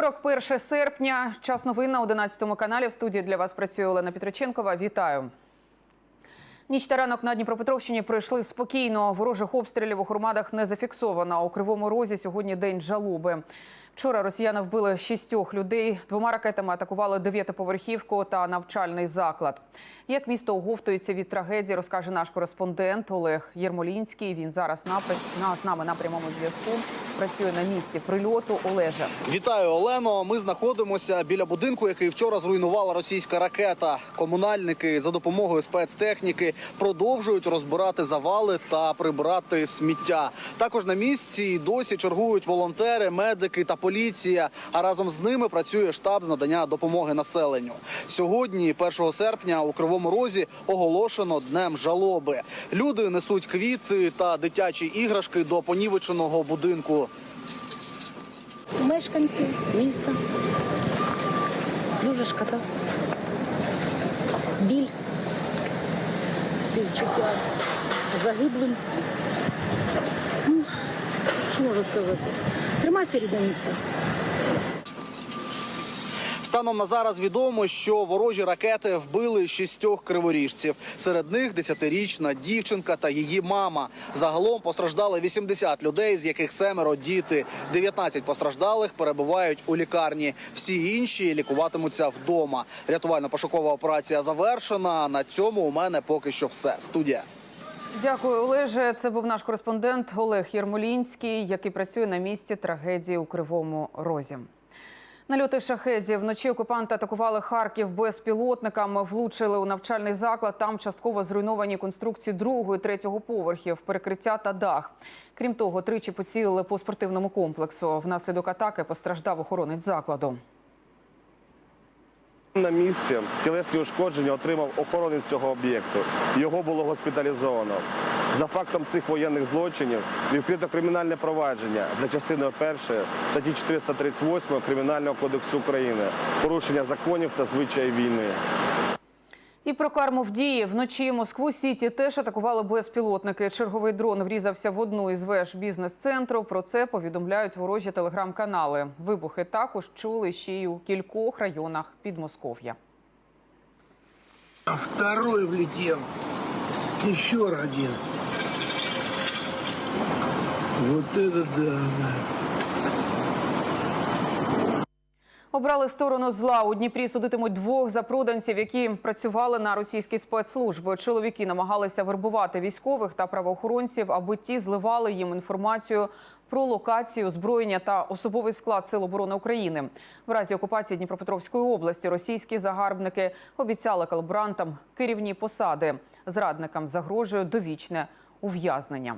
Вівторок, 1 серпня. Час новин на 11 каналі. В студії для вас працює Олена Петриченкова. Вітаю. Ніч та ранок на Дніпропетровщині пройшли спокійно. Ворожих обстрілів у Хурмадах не зафіксовано. У Кривому Розі сьогодні день жалоби. Вчора росіяни вбили шістьох людей. Двома ракетами атакували дев'ятиповерхівку та навчальний заклад. Як місто оговтується від трагедії, розкаже наш кореспондент Олег Єрмолінський. Він зараз на з нами на прямому зв'язку. Працює на місці прильоту. Олеже. Вітаю, Олено. Ми знаходимося біля будинку, який вчора зруйнувала російська ракета. Комунальники за допомогою спецтехніки продовжують розбирати завали та прибирати сміття. Також на місці й досі чергують волонтери, медики та поліція. А разом з ними працює штаб з надання допомоги населенню. Сьогодні, 1 серпня, у Кривому Розі оголошено днем жалоби. Люди несуть квіти та дитячі іграшки до понівеченого будинку. мешканці міста. Дуже шкода. Біль, співчуття загиблим. Ну, що можу сказати? Тримайся, рідне місто. Станом на зараз відомо, що ворожі ракети вбили шістьох криворіжців. Серед них десятирічна дівчинка та її мама. Загалом постраждали 80 людей, з яких семеро діти. 19 постраждалих перебувають у лікарні. Всі інші лікуватимуться вдома. Рятувально-пошукова операція завершена. На цьому у мене поки що все. Студія. Дякую, Олеже. Це був наш кореспондент Олег Єрмолінський, який працює на місці трагедії у Кривому Розі. Нальоти шахедів вночі окупанти атакували Харків безпілотниками, влучили у навчальний заклад. Там частково зруйновані конструкції другого і третього поверхів, перекриття та дах. Крім того, тричі поцілили по спортивному комплексу. Внаслідок атаки постраждав охоронець закладу. На місці тілесні ушкодження отримав охоронець цього об'єкту. Його було госпіталізовано. За фактом цих воєнних злочинів відкрито кримінальне провадження за частиною першої статті 438 Кримінального кодексу України порушення законів та звичаїв війни. І про карму в дії вночі Москву Сіті теж атакували безпілотники. Черговий дрон врізався в одну із веж бізнес-центру. Про це повідомляють ворожі телеграм-канали. Вибухи також чули ще й у кількох районах Підмосков'я. Второй влетел. Еще один. Вот это да. Обрали сторону зла. У Дніпрі судитимуть двох запроданців, які працювали на російські спецслужби. Чоловіки намагалися вербувати військових та правоохоронців, аби ті зливали їм інформацію про локацію, озброєння та особовий склад Сил оборони України. В разі окупації Дніпропетровської області російські загарбники обіцяли колаборантам керівні посади. Зрадникам загрожує довічне ув'язнення.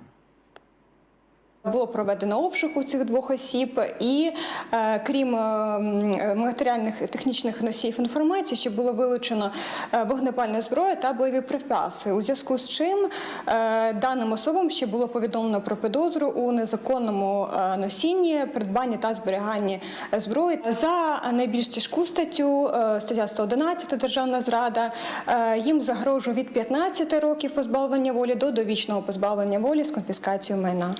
Було проведено обшук у цих двох осіб, і е, крім е, матеріальних технічних носіїв інформації, ще було вилучено е, вогнепальна зброя та бойові припаси. У зв'язку з чим е, даним особам ще було повідомлено про підозру у незаконному е, носінні, придбанні та зберіганні зброї за найбільш тяжку статтю, е, стаття 111 державна зрада. е, Їм загрожує від 15 років позбавлення волі до довічного позбавлення волі з конфіскацією майна.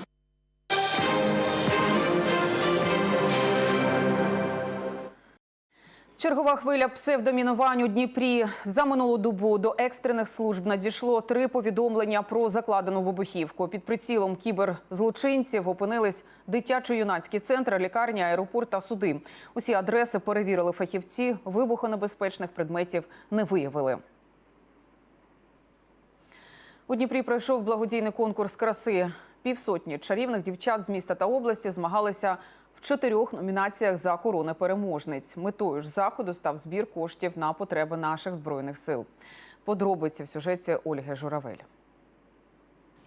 Чергова хвиля псевдомінувань у Дніпрі за минулу добу до екстрених служб надійшло три повідомлення про закладену вибухівку. Під прицілом кіберзлочинців опинились дитячо-юнацький центр, лікарня, аеропорт та суди. Усі адреси перевірили фахівці. Вибухонебезпечних предметів не виявили. У Дніпрі пройшов благодійний конкурс краси. Півсотні чарівних дівчат з міста та області змагалися в чотирьох номінаціях за корони переможниць. Метою ж заходу став збір коштів на потреби наших збройних сил. Подробиці в сюжеті Ольги Журавель.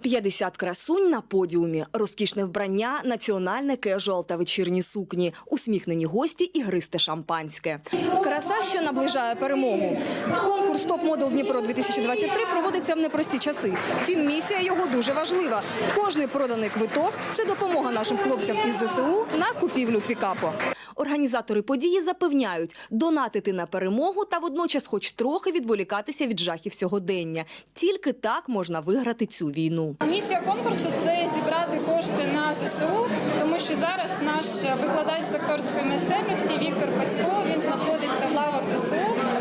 50 красунь на подіумі, розкішне вбрання, національне кежуал та вечірні сукні, усміхнені гості і гристе шампанське. Краса, що наближає перемогу. Конкурс «Топ Модел Дніпро 2023 проводиться в непрості часи. Втім, місія його дуже важлива. Кожний проданий квиток це допомога нашим хлопцям із ЗСУ на купівлю пікапу. Організатори події запевняють, донатити на перемогу та водночас хоч трохи відволікатися від жахів сьогодення. Тільки так можна виграти цю війну. Місія конкурсу це зібрати кошти на ЗСУ, тому що зараз наш викладач з акторської майстерності Віктор Пасько він знаходиться в лавах ЗСУ,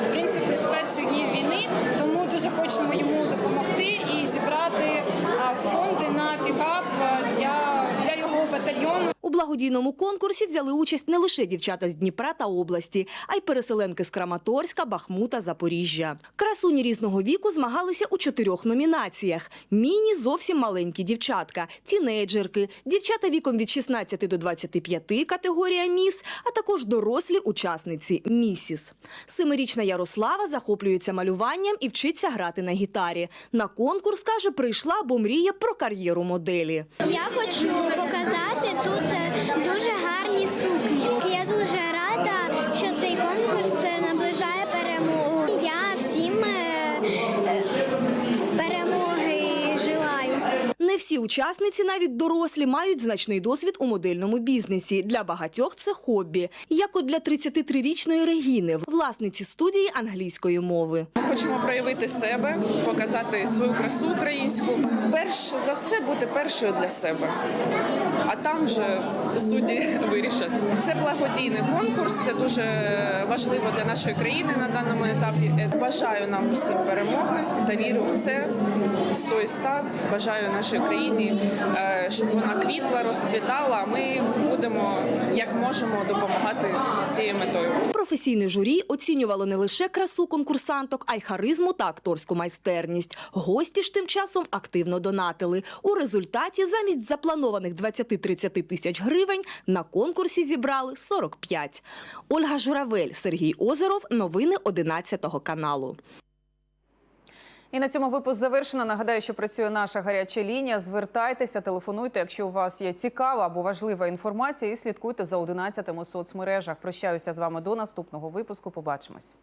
в принципі, з перших днів війни. Тому дуже хочемо йому допомогти і зібрати фонди на пікап для, для його батальйону. Благодійному конкурсі взяли участь не лише дівчата з Дніпра та області, а й переселенки з Краматорська, Бахмута, Запоріжжя. Красуні різного віку змагалися у чотирьох номінаціях: міні зовсім маленькі дівчатка, тінейджерки, дівчата віком від 16 до 25 категорія міс, а також дорослі учасниці місіс. Семирічна Ярослава захоплюється малюванням і вчиться грати на гітарі. На конкурс каже, прийшла, бо мріє про кар'єру моделі. Я хочу показати тут учасниці, навіть дорослі, мають значний досвід у модельному бізнесі. Для багатьох це хобі, як от для 33-річної Регіни, власниці студії англійської мови. Ми хочемо проявити себе, показати свою красу українську. Перш за все бути першою для себе, а там вже судді вирішать. Це благодійний конкурс, це дуже важливо для нашої країни на даному етапі. Бажаю нам усім перемоги та вірю в це. Сто і ста. Бажаю нашій країні, е, щоб вона квітла, розцвітала. Ми будемо як можемо допомагати з цією метою. Професійне журі оцінювало не лише красу конкурсанток, а й харизму та акторську майстерність. Гості ж тим часом активно донатили. У результаті замість запланованих 20-30 тисяч гривень на конкурсі зібрали 45. Ольга Журавель, Сергій Озеров. Новини 11 каналу. І на цьому випуск завершено. Нагадаю, що працює наша гаряча лінія. Звертайтеся, телефонуйте, якщо у вас є цікава або важлива інформація, і слідкуйте за 11 у соцмережах. Прощаюся з вами до наступного випуску. Побачимось.